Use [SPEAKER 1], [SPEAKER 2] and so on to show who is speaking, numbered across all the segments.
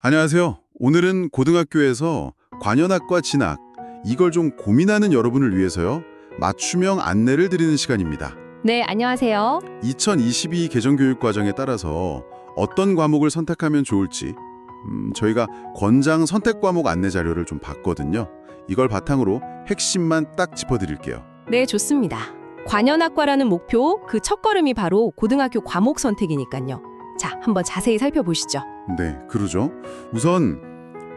[SPEAKER 1] 안녕하세요. 오늘은 고등학교에서 관현악과 진학, 이걸 좀 고민하는 여러분을 위해서요. 맞춤형 안내를 드리는 시간입니다.
[SPEAKER 2] 네, 안녕하세요.
[SPEAKER 1] 2022 개정교육과정에 따라서 어떤 과목을 선택하면 좋을지 음, 저희가 권장 선택 과목 안내 자료를 좀 봤거든요. 이걸 바탕으로 핵심만 딱 짚어드릴게요.
[SPEAKER 2] 네, 좋습니다. 관현악과라는 목표, 그 첫걸음이 바로 고등학교 과목 선택이니까요. 자, 한번 자세히 살펴보시죠.
[SPEAKER 1] 네, 그러죠. 우선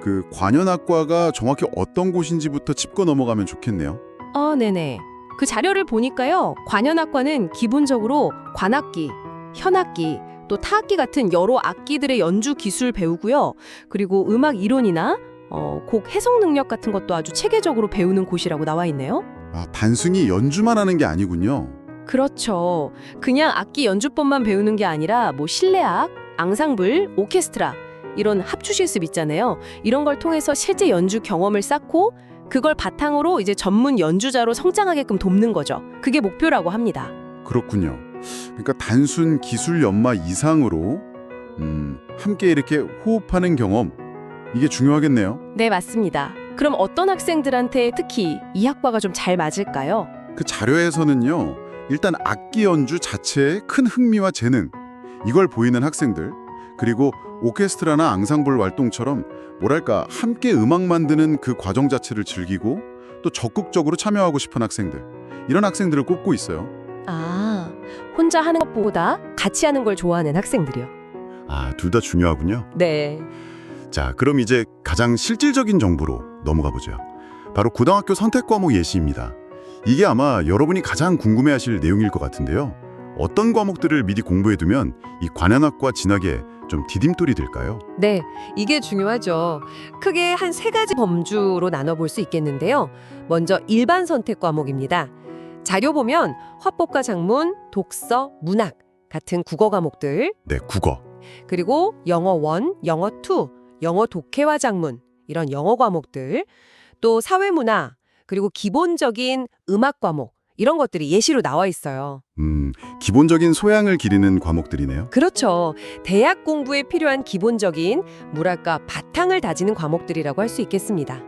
[SPEAKER 1] 그 관현악과가 정확히 어떤 곳인지부터 짚고 넘어가면 좋겠네요.
[SPEAKER 2] 아, 네네. 그 자료를 보니까요. 관현악과는 기본적으로 관악기, 현악기, 또 타악기 같은 여러 악기들의 연주 기술 배우고요. 그리고 음악 이론이나 어, 곡 해석 능력 같은 것도 아주 체계적으로 배우는 곳이라고 나와 있네요.
[SPEAKER 1] 아, 단순히 연주만 하는 게 아니군요.
[SPEAKER 2] 그렇죠. 그냥 악기 연주법만 배우는 게 아니라 뭐 실내악, 앙상블, 오케스트라 이런 합주 실습 있잖아요. 이런 걸 통해서 실제 연주 경험을 쌓고 그걸 바탕으로 이제 전문 연주자로 성장하게끔 돕는 거죠. 그게 목표라고 합니다.
[SPEAKER 1] 그렇군요. 그러니까 단순 기술 연마 이상으로 음, 함께 이렇게 호흡하는 경험 이게 중요하겠네요.
[SPEAKER 2] 네, 맞습니다. 그럼 어떤 학생들한테 특히 이 학과가 좀 잘 맞을까요?
[SPEAKER 1] 그 자료에서는요. 일단 악기 연주 자체에 큰 흥미와 재능 이걸 보이는 학생들 그리고 오케스트라나 앙상블 활동처럼 뭐랄까 함께 음악 만드는 그 과정 자체를 즐기고 또 적극적으로 참여하고 싶은 학생들 이런 학생들을 꼽고 있어요.
[SPEAKER 2] 아, 혼자 하는 것보다 같이 하는 걸 좋아하는 학생들이요.
[SPEAKER 1] 아, 둘 다 중요하군요.
[SPEAKER 2] 네.
[SPEAKER 1] 자, 그럼 이제 가장 실질적인 정보로 넘어가 보죠. 바로 고등학교 선택 과목 예시입니다. 이게 아마 여러분이 가장 궁금해하실 내용일 것 같은데요. 어떤 과목들을 미리 공부해두면 이 관현악과 진학에 좀 디딤돌이 될까요?
[SPEAKER 3] 네, 이게 중요하죠. 크게 한 세 가지 범주로 나눠볼 수 있겠는데요. 먼저 일반 선택 과목입니다. 자료 보면 화법과 작문, 독서, 문학 같은 국어 과목들,
[SPEAKER 1] 네, 국어.
[SPEAKER 3] 그리고 영어 1, 영어 2, 영어 독해와 작문 이런 영어 과목들, 또 사회문화, 그리고 기본적인 음악 과목 이런 것들이 예시로 나와 있어요.
[SPEAKER 1] 음, 기본적인 소양을 기리는 과목들이네요.
[SPEAKER 3] 그렇죠. 대학 공부에 필요한 기본적인 뭐랄까 바탕을 다지는 과목들이라고 할 수 있겠습니다.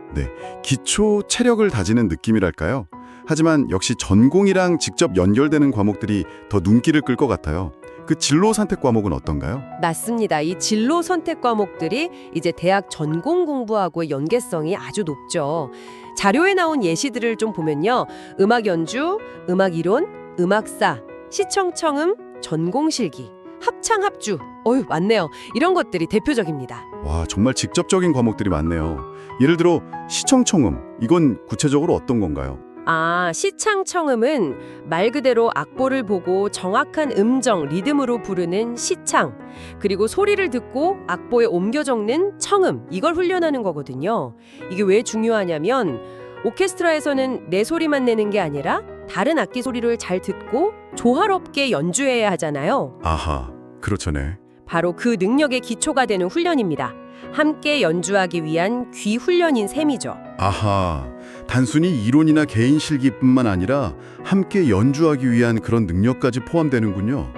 [SPEAKER 1] 기초 체력을 다지는 느낌이랄까요? 하지만 역시 전공이랑 직접 연결되는 과목들이 더 눈길을 끌 것 같아요. 그 진로 선택 과목은 어떤가요?
[SPEAKER 3] 맞습니다. 이 진로 선택 과목들이 이제 대학 전공 공부하고의 연계성이 아주 높죠. 자료에 나온 예시들을 좀 보면요. 음악 연주, 음악 이론, 음악사, 시청청음, 전공실기, 합창 합주. 어휴, 많네요. 이런 것들이 대표적입니다.
[SPEAKER 1] 와, 정말 직접적인 과목들이 많네요. 예를 들어 시청청음, 이건 구체적으로 어떤 건가요?
[SPEAKER 3] 아, 시창청음은 말 그대로 악보를 보고 정확한 음정, 리듬으로 부르는 시창, 그리고 소리를 듣고 악보에 옮겨 적는 청음, 이걸 훈련하는 거거든요. 이게 왜 중요하냐면 오케스트라에서는 내 소리만 내는 게 아니라 다른 악기 소리를 잘 듣고 조화롭게 연주해야 하잖아요.
[SPEAKER 1] 아하, 그렇죠네.
[SPEAKER 3] 바로 그 능력의 기초가 되는 훈련입니다. 함께 연주하기 위한 귀 훈련인 셈이죠.
[SPEAKER 1] 아하, 단순히 이론이나 개인 실기뿐만 아니라 함께 연주하기 위한 그런 능력까지 포함되는군요.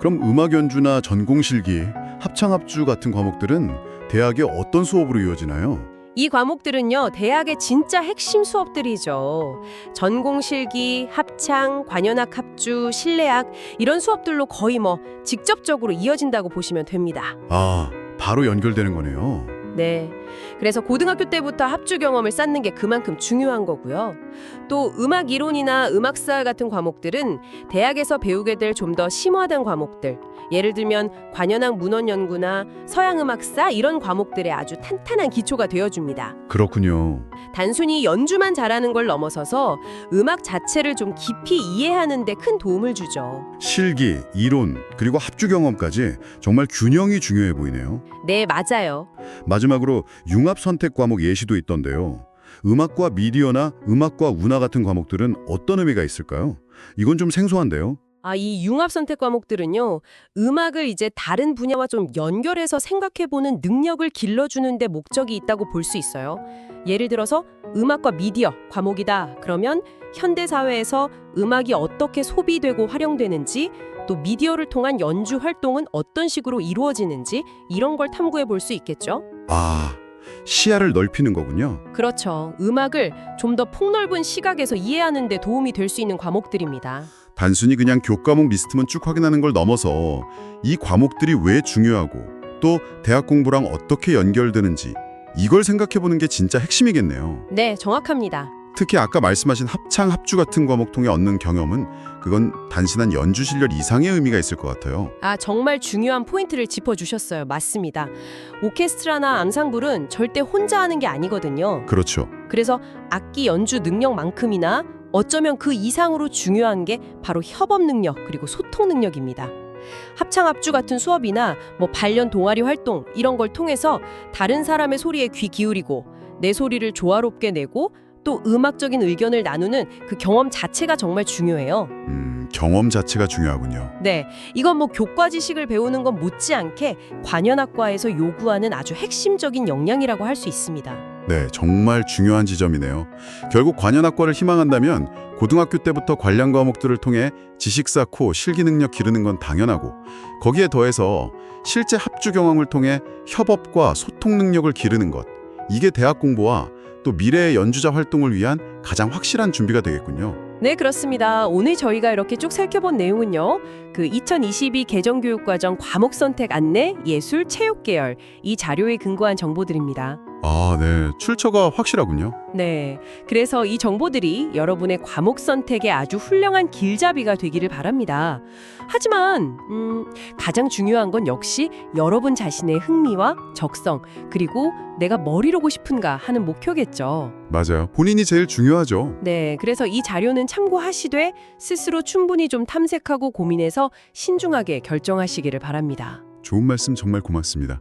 [SPEAKER 1] 그럼 음악 연주나 전공 실기, 합창 합주 같은 과목들은 대학의 어떤 수업으로 이어지나요?
[SPEAKER 3] 이 과목들은요, 대학의 진짜 핵심 수업들이죠. 전공실기, 합창, 관현악 합주, 실내악 이런 수업들로 거의 뭐 직접적으로 이어진다고 보시면 됩니다.
[SPEAKER 1] 아, 바로 연결되는 거네요.
[SPEAKER 3] 네. 그래서 고등학교 때부터 합주 경험을 쌓는 게 그만큼 중요한 거고요. 또 음악 이론이나 음악사 같은 과목들은 대학에서 배우게 될 좀 더 심화된 과목들. 예를 들면 관현악 문헌 연구나 서양 음악사 이런 과목들의 아주 탄탄한 기초가 되어 줍니다.
[SPEAKER 1] 그렇군요.
[SPEAKER 3] 단순히 연주만 잘하는 걸 넘어서서 음악 자체를 좀 깊이 이해하는 데 큰 도움을 주죠.
[SPEAKER 1] 실기, 이론, 그리고 합주 경험까지 정말 균형이 중요해 보이네요.
[SPEAKER 3] 네, 맞아요.
[SPEAKER 1] 마지막으로 융합 선택 과목 예시도 있던데요. 음악과 미디어나 음악과 운하 같은 과목들은 어떤 의미가 있을까요? 이건 좀 생소한데요.
[SPEAKER 3] 아, 이 융합 선택 과목들은요. 음악을 이제 다른 분야와 좀 연결해서 생각해 보는 능력을 길러주는 데 목적이 있다고 볼 수 있어요. 예를 들어서 음악과 미디어 과목이다. 그러면 현대 사회에서 음악이 어떻게 소비되고 활용되는지 또 미디어를 통한 연주 활동은 어떤 식으로 이루어지는지 이런 걸 탐구해 볼 수 있겠죠.
[SPEAKER 1] 아, 시야를 넓히는 거군요.
[SPEAKER 3] 그렇죠. 음악을 좀 더 폭넓은 시각에서 이해하는 데 도움이 될 수 있는 과목들입니다.
[SPEAKER 1] 단순히 그냥 교과목 리스트만 쭉 확인하는 걸 넘어서 이 과목들이 왜 중요하고 또 대학 공부랑 어떻게 연결되는지 이걸 생각해 보는 게 진짜 핵심이겠네요.
[SPEAKER 3] 네, 정확합니다.
[SPEAKER 1] 특히 아까 말씀하신 합창 합주 같은 과목 통해 얻는 경험은 그건 단순한 연주 실력 이상의 의미가 있을 것 같아요.
[SPEAKER 3] 아, 정말 중요한 포인트를 짚어주셨어요. 맞습니다. 오케스트라나 앙상블은 절대 혼자 하는 게 아니거든요.
[SPEAKER 1] 그렇죠.
[SPEAKER 3] 그래서 악기 연주 능력만큼이나 어쩌면 그 이상으로 중요한 게 바로 협업 능력 그리고 소통 능력입니다. 합창 합주 같은 수업이나 뭐 발련 동아리 활동 이런 걸 통해서 다른 사람의 소리에 귀 기울이고 내 소리를 조화롭게 내고 또 음악적인 의견을 나누는 그 경험 자체가 정말 중요해요.
[SPEAKER 1] 음, 경험 자체가 중요하군요.
[SPEAKER 3] 네, 이건 뭐 교과 지식을 배우는 건 못지않게 관현악과에서 요구하는 아주 핵심적인 역량이라고 할 수 있습니다.
[SPEAKER 1] 네, 정말 중요한 지점이네요. 결국 관현악과를 희망한다면 고등학교 때부터 관련 과목들을 통해 지식 쌓고 실기 능력 기르는 건 당연하고 거기에 더해서 실제 합주 경험을 통해 협업과 소통 능력을 기르는 것 이게 대학 공부와 또 미래의 연주자 활동을 위한 가장 확실한 준비가 되겠군요.
[SPEAKER 3] 네, 그렇습니다. 오늘 저희가 이렇게 쭉 살펴본 내용은요. 그 2022 개정교육과정 과목 선택 안내 예술 체육 계열 이 자료에 근거한 정보들입니다.
[SPEAKER 1] 아, 네. 출처가 확실하군요.
[SPEAKER 3] 네. 그래서 이 정보들이 여러분의 과목 선택에 아주 훌륭한 길잡이가 되기를 바랍니다. 하지만 음, 가장 중요한 건 역시 여러분 자신의 흥미와 적성 그리고 내가 뭘 이루고 싶은가 하는 목표겠죠.
[SPEAKER 1] 맞아요. 본인이 제일 중요하죠.
[SPEAKER 3] 네, 그래서 이 자료는 참고하시되 스스로 충분히 좀 탐색하고 고민해서 신중하게 결정하시기를 바랍니다.
[SPEAKER 1] 좋은 말씀 정말 고맙습니다.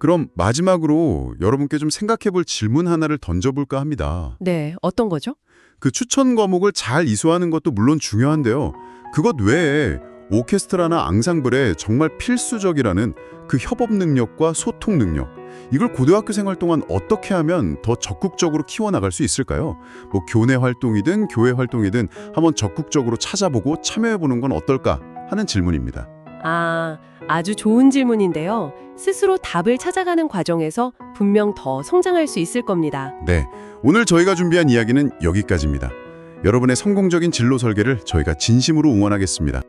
[SPEAKER 1] 그럼 마지막으로 여러분께 좀 생각해 볼 질문 하나를 던져볼까 합니다.
[SPEAKER 3] 네, 어떤 거죠?
[SPEAKER 1] 그 추천 과목을 잘 이수하는 것도 물론 중요한데요. 그것 외에 오케스트라나 앙상블에 정말 필수적이라는 그 협업 능력과 소통 능력. 이걸 고등학교 생활 동안 어떻게 하면 더 적극적으로 키워나갈 수 있을까요? 뭐 교내 활동이든 교회 활동이든 한번 적극적으로 찾아보고 참여해보는 건 어떨까 하는 질문입니다.
[SPEAKER 3] 아, 아주 좋은 질문인데요. 스스로 답을 찾아가는 과정에서 분명 더 성장할 수 있을 겁니다.
[SPEAKER 1] 네, 오늘 저희가 준비한 이야기는 여기까지입니다. 여러분의 성공적인 진로 설계를 저희가 진심으로 응원하겠습니다.